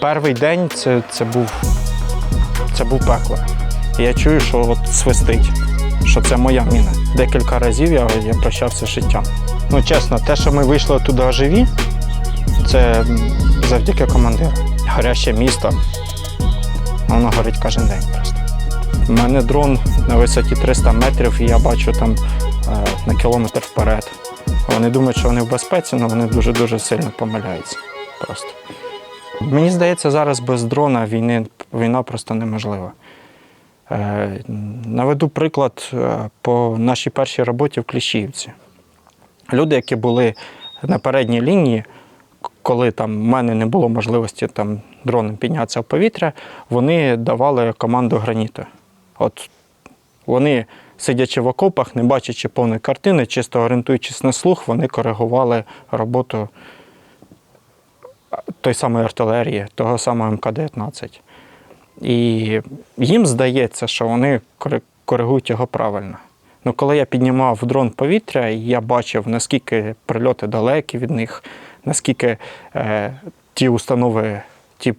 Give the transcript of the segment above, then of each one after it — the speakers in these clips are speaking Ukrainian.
Перший день це, це, був, це був пекло. Я чую, що от свистить, що це моя міна. Декілька разів я, я прощався з життям. Ну, чесно, те, що ми вийшли туди живі, це завдяки командиру. Горяще місто, воно горить кожен день просто. У мене дрон на висоті 300 метрів, і я бачу там е, на кілометр вперед. Вони думають, що вони в безпеці, але вони дуже-дуже сильно помиляються. Просто. Мені здається, зараз без дрона війни, війна просто неможлива. Е, наведу приклад е, по нашій першій роботі в Кліщівці. Люди, які були на передній лінії, коли там в мене не було можливості там дроном піднятися в повітря, вони давали команду граніту. От вони, сидячи в окопах, не бачачи повної картини, чисто орієнтуючись на слух, вони коригували роботу той самої артилерії, того самого МК-19. І їм здається, що вони коригують його правильно. Ну, коли я піднімав дрон повітря, я бачив, наскільки прильоти далекі від них, наскільки е, ті установи, ті,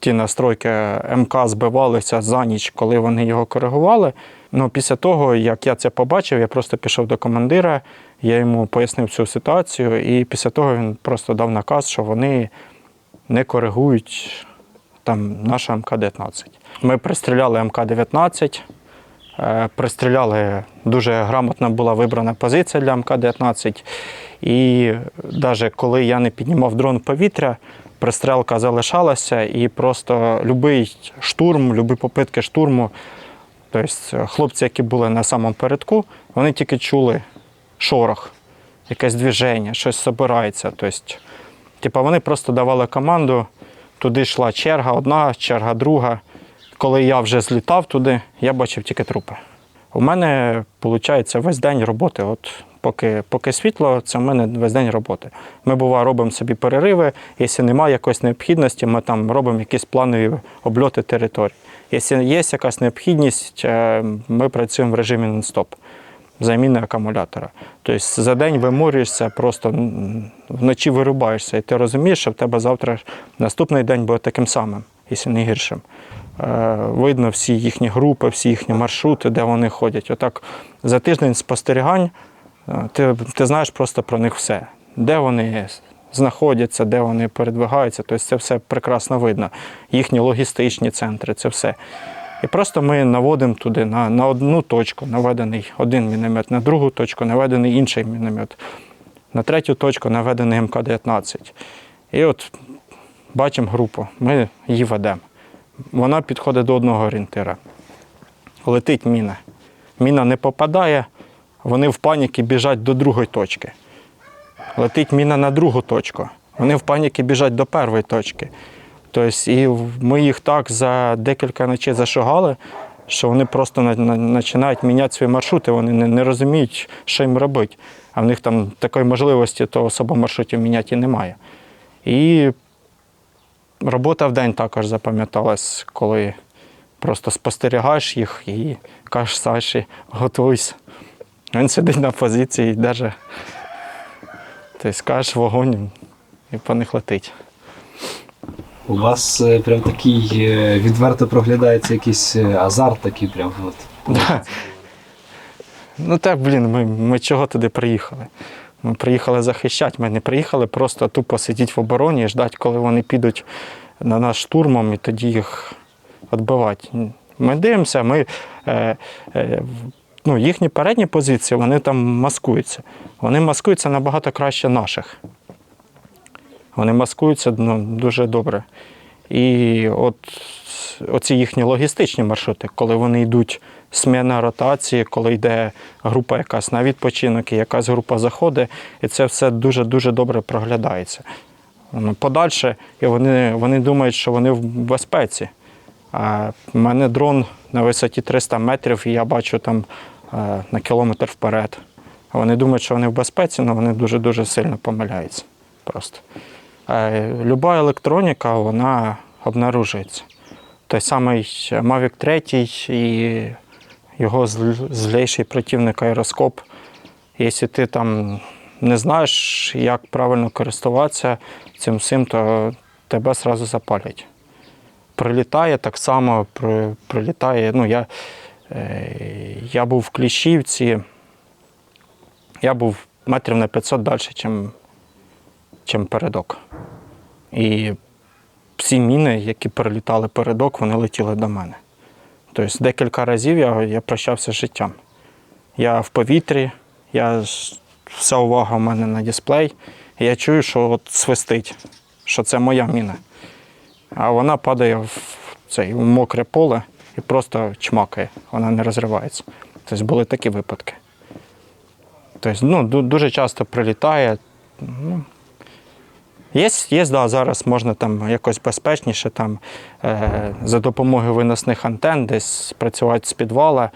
ті настройки МК збивалися за ніч, коли вони його коригували. Ну, після того, як я це побачив, я просто пішов до командира, я йому пояснив цю ситуацію, і після того він просто дав наказ, що вони не коригують там наша МК-19. Ми пристріляли МК-19, е, пристріляли, дуже грамотно була вибрана позиція для МК-19. І навіть коли я не піднімав дрон в повітря, пристрелка залишалася, і просто будь-який штурм, любі попитки штурму, тобто хлопці, які були на самому передку, вони тільки чули шорох, якесь движення, щось збирається. Тобто, Типа вони просто давали команду, туди йшла черга одна, черга друга. Коли я вже злітав туди, я бачив тільки трупи. У мене, виходить, весь день роботи. От поки, поки світло, це в мене весь день роботи. Ми, буває, робимо собі перериви. Якщо немає якоїсь необхідності, ми там робимо якісь планові обльоти територій. Якщо є якась необхідність, е, ми працюємо в режимі нон-стоп заміни акумулятора. Тобто за день виморюєшся, просто вночі вирубаєшся, і ти розумієш, що в тебе завтра наступний день буде таким самим, якщо не гіршим. Е, Видно всі їхні групи, всі їхні маршрути, де вони ходять. Отак за тиждень спостерігань е, ти, ти знаєш просто про них все. Де вони знаходяться, де вони передвигаються. Тобто це все прекрасно видно. Їхні логістичні центри, це все. І просто ми наводимо туди на, на одну точку наведений один міномет, на другу точку наведений інший міномет, на третю точку наведений МК-19. І от бачимо групу, ми її ведемо. Вона підходить до одного орієнтира. Летить міна. Міна не попадає, вони в паніки біжать до другої точки. Летить міна на другу точку. Вони в паніки біжать до першої точки. Тобто, і ми їх так за декілька ночей зашагали, що вони просто на- на- починають міняти свої маршрути, вони не, не розуміють, що їм робити. А в них там такої можливості того особо маршрутів міняти немає. І робота в день також запам'яталась, коли просто спостерігаєш їх і кажеш Саші, готуйся. Він сидить на позиції і даже, тобто кажеш вогонь і по них летить. У вас е, прям такий е, відверто проглядається якийсь е, азарт такий прям. От. Ну так, блін, ми, ми чого туди приїхали? Ми приїхали захищати, ми не приїхали просто тупо сидіти в обороні і ждати, коли вони підуть на нас штурмом і тоді їх відбивати. Ми дивимося, ми, е, е, ну, їхні передні позиції вони там маскуються. Вони маскуються набагато краще наших. Вони маскуються ну, дуже добре. І от оці їхні логістичні маршрути, коли вони йдуть сміна ротації, коли йде група якась на відпочинок, і якась група заходить, і це все дуже-дуже добре проглядається. Подальше, і вони, вони думають, що вони в безпеці. А в мене дрон на висоті 300 метрів, і я бачу там е, на кілометр вперед. Вони думають, що вони в безпеці, але вони дуже-дуже сильно помиляються. Просто. Е, Люба електроніка, вона обнаружується. Той самий Mavic 3 і його зл- злейший противник аероскоп. Якщо ти там не знаєш, як правильно користуватися цим всім, то тебе одразу запалять. прилітає, так само при- прилітає. Ну, я, е, я був в Кліщівці, я був метрів на 500 далі, чим передок. І всі міни, які прилітали передок, вони летіли до мене. Тобто декілька разів я, я прощався з життям. Я в повітрі, я, вся увага в мене на дисплей, і я чую, що от свистить, що це моя міна. А вона падає в, цей, в мокре поле і просто чмакає, вона не розривається. Тобто були такі випадки. Тобто, ну, дуже часто прилітає. Ну, Є, є да, зараз можна там якось безпечніше там, е, за допомогою виносних антен десь працювати з підвала.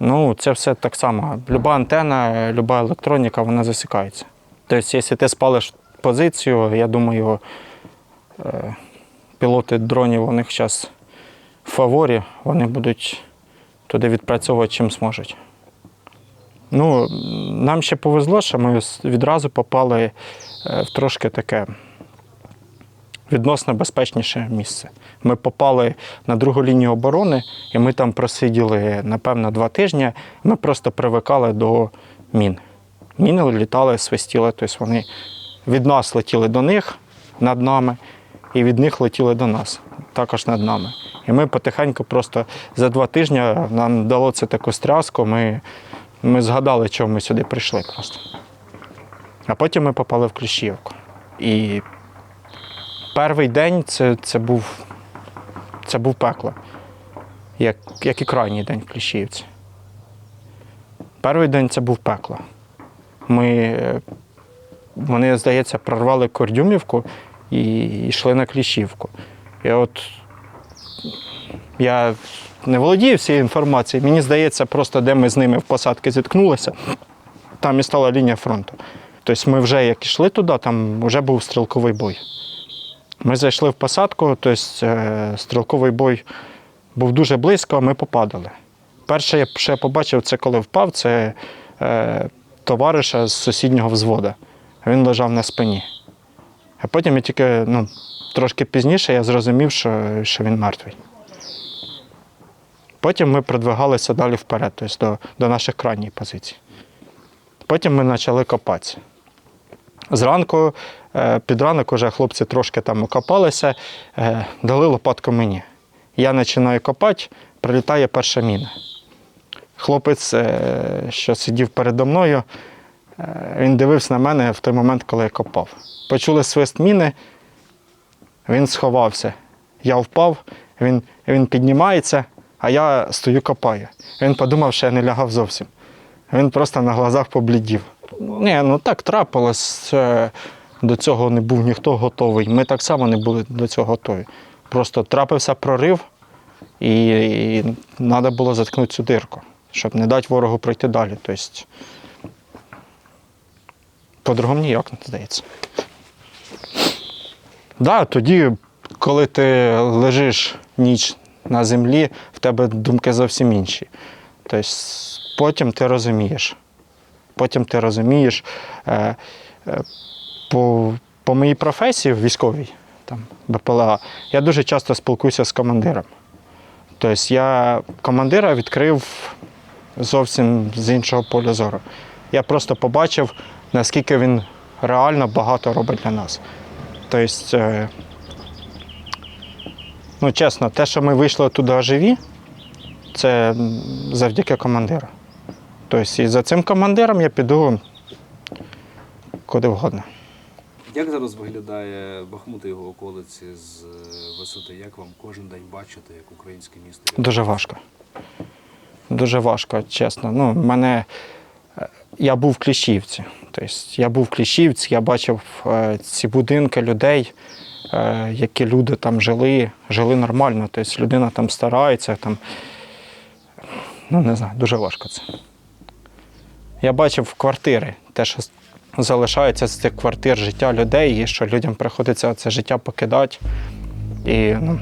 Ну, це все так само. Люба антена, люба електроніка, вона засікається. Тобто, якщо ти спалиш позицію, я думаю, е, пілоти дронів у них зараз в фаворі, вони будуть туди відпрацьовувати чим зможуть. Ну, нам ще повезло, що ми відразу попали е, в трошки таке відносно безпечніше місце. Ми попали на другу лінію оборони, і ми там просиділи, напевно, два тижні. Ми просто привикали до мін. Міни літали, свистіли, тобто вони від нас летіли до них над нами, і від них летіли до нас, також над нами. І ми потихеньку просто за два тижні нам дало це таку стряску, ми, ми згадали, чому ми сюди прийшли просто. А потім ми попали в Кліщівку. І перший день це, це, був, це був пекло, як, як і крайній день в Кліщівці. Перший день це був пекло. Ми, е, вони, здається, прорвали Кордюмівку і йшли на Кліщівку. І от я не володію всією інформацією. Мені здається, просто де ми з ними в посадки зіткнулися, там і стала лінія фронту. Тобто ми вже як йшли туди, там вже був стрілковий бой. Ми зайшли в посадку, тобто е, стрілковий бой був дуже близько, а ми попадали. Перше, що я побачив, це коли впав, це е, товариша з сусіднього взвода. Він лежав на спині. А потім я тільки ну, трошки пізніше я зрозумів, що, що він мертвий. Потім ми продвигалися далі вперед, тобто до, до наших крайніх позицій. Потім ми почали копатися. Зранку, е, під ранок уже хлопці трошки там окопалися, е, дали лопатку мені. Я починаю копати, прилітає перша міна. Хлопець, е, що сидів передо мною, він дивився на мене в той момент, коли я копав. Почули свист міни, він сховався. Я впав, він, він піднімається, а я стою копаю. Він подумав, що я не лягав зовсім. Він просто на глазах поблідів. Ні, ну так трапилось. е, До цього не був ніхто готовий. Ми так само не були до цього готові. Просто трапився прорив, і, треба було заткнути цю дирку, щоб не дати ворогу пройти далі. Тобто, по-другому ніяк, не здається. Да, тоді, коли ти лежиш ніч на землі, в тебе думки зовсім інші. Тобто, потім ти розумієш. Потім ти розумієш. Е, е, по, по моїй професії військовій, там, БПЛА, я дуже часто спілкуюся з командиром. Тобто я командира відкрив зовсім з іншого поля зору. Я просто побачив, наскільки він реально багато робить для нас. Тобто, е, ну, чесно, те, що ми вийшли туди живі, це завдяки командиру. Тобто, і за цим командиром я піду куди вгодно. Як зараз виглядає Бахмут і його околиці з е, висоти? Як вам кожен день бачити, як українське місто? Дуже важко. Дуже важко, чесно. Ну, мене... е, Я був в Кліщівці. Тобто, я був в Кліщівці, я бачив е, ці будинки людей, е, які люди там жили, жили нормально. Тобто людина там старається. Там... Ну, не знаю, дуже важко це. Я бачив квартири, те, що залишається з цих квартир життя людей, і що людям приходиться це життя покидати. І ну,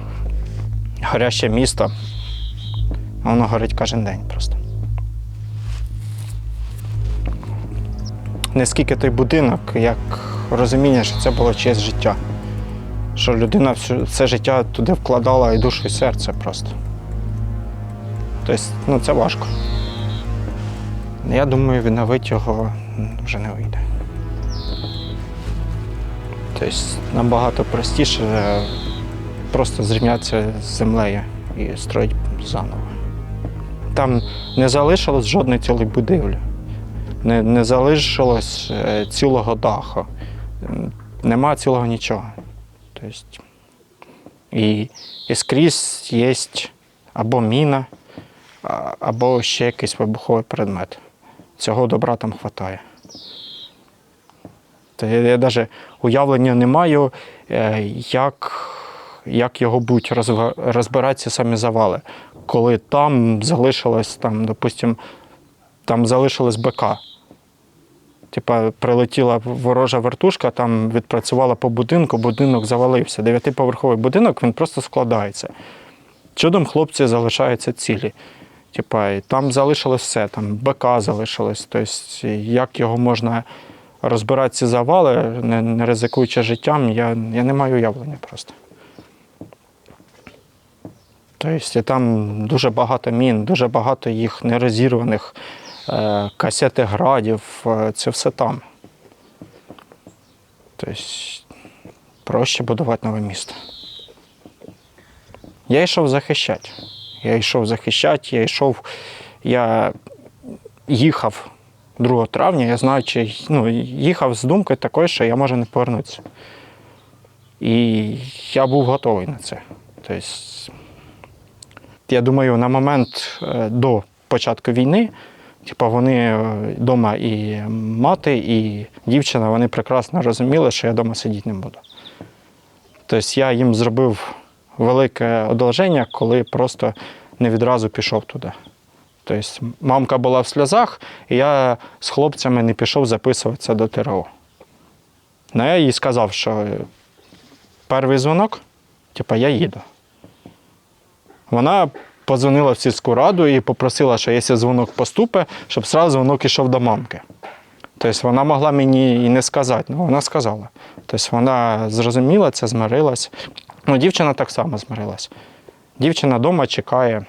горяще місто. Воно горить кожен день просто. Не скільки той будинок, як розуміння, що це було чиєсь життя. що людина все життя туди вкладала і душу, і серце просто. Тобто, ну це важко. Я думаю, відновити його вже не вийде. Тобто набагато простіше просто зрівнятися з землею і строїти заново. Там не залишилось жодної цілої будівлі, не, не залишилось е, цілого даху, нема цілого нічого. Тобто, і, і скрізь є або міна, або ще якийсь вибуховий предмет. Цього добра там вистачає. Та я, я навіть уявлення не маю, е, як, як його будуть розга- розбирати ці самі завали. Коли там залишилось, там, допустим, там залишилось БК. Типа прилетіла ворожа вертушка, там відпрацювала по будинку, будинок завалився. Дев'ятиповерховий будинок він просто складається. Чудом хлопці залишаються цілі. Типа, і там залишилось все, там БК залишилось. Тобто, як його можна розбирати ці завали, не, не ризикуючи життям, я, я не маю уявлення просто. Тобто, там дуже багато мін, дуже багато їх нерозірваних, е, касети градів, е, це все там. Тобто, проще будувати нове місто. Я йшов захищати. Я йшов захищати, я йшов, я їхав 2 травня, я знаю, чи ну, їхав з думкою такою, що я можу не повернутися. І я був готовий на це. Тобто, я думаю, на момент е, до початку війни, типу, вони вдома і мати, і дівчина, вони прекрасно розуміли, що я вдома сидіти не буду. Тобто я їм зробив велике одолження, коли просто не відразу пішов туди. Тобто мамка була в сльозах, і я з хлопцями не пішов записуватися до ТРО. Ну, я їй сказав, що перший дзвонок, типу, я їду. Вона подзвонила в сільську раду і попросила, що якщо дзвонок поступить, щоб одразу дзвонок ішов до мамки. Тобто вона могла мені і не сказати, але вона сказала. Тобто вона зрозуміла це, змирилась. Ну, дівчина так само змирилась. Дівчина вдома чекає.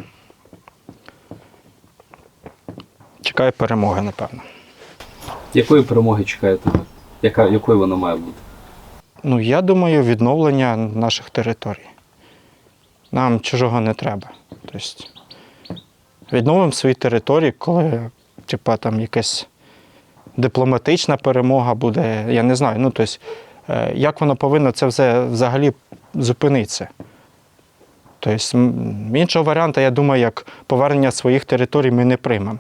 Чекає перемоги, напевно. Якої перемоги чекаєте? Яка, якою вона має бути? Ну, я думаю, відновлення наших територій. Нам чужого не треба. Тобто, відновимо свої території, коли типа, там якась дипломатична перемога буде. Я не знаю. Ну, тобто, е, як воно повинно це все взагалі зупинитися. Тобто, іншого варіанту, я думаю, як повернення своїх територій ми не приймемо.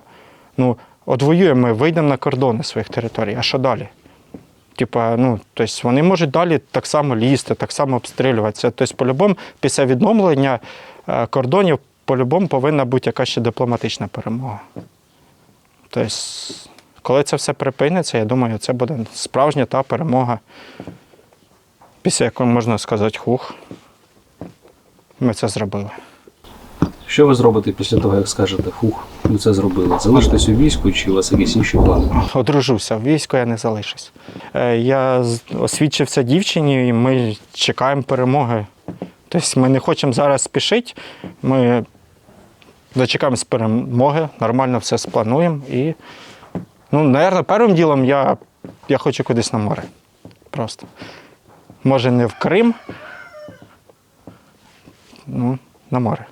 Ну, от воюємо, ми вийдемо на кордони своїх територій, а що далі? Типа, ну, тобто вони можуть далі так само лізти, так само обстрілюватися. Тобто, по-любому, після відновлення е, кордонів, по-любому повинна бути якась ще дипломатична перемога. Тобто, коли це все припиниться, я думаю, це буде справжня та перемога, після якої можна сказати, хух, ми це зробили. Що ви зробите після того, як скажете, фух, ми це зробили? Залишитесь у війську чи у вас якісь інші плани? Одружуся, в війську я не залишусь. Е, Я освідчився дівчині, і ми чекаємо перемоги. Тобто ми не хочемо зараз спішити, ми дочекаємось перемоги, нормально все сплануємо. І, ну, мабуть, першим ділом я, я хочу кудись на море. Просто. Може, не в Крим, ну, на море.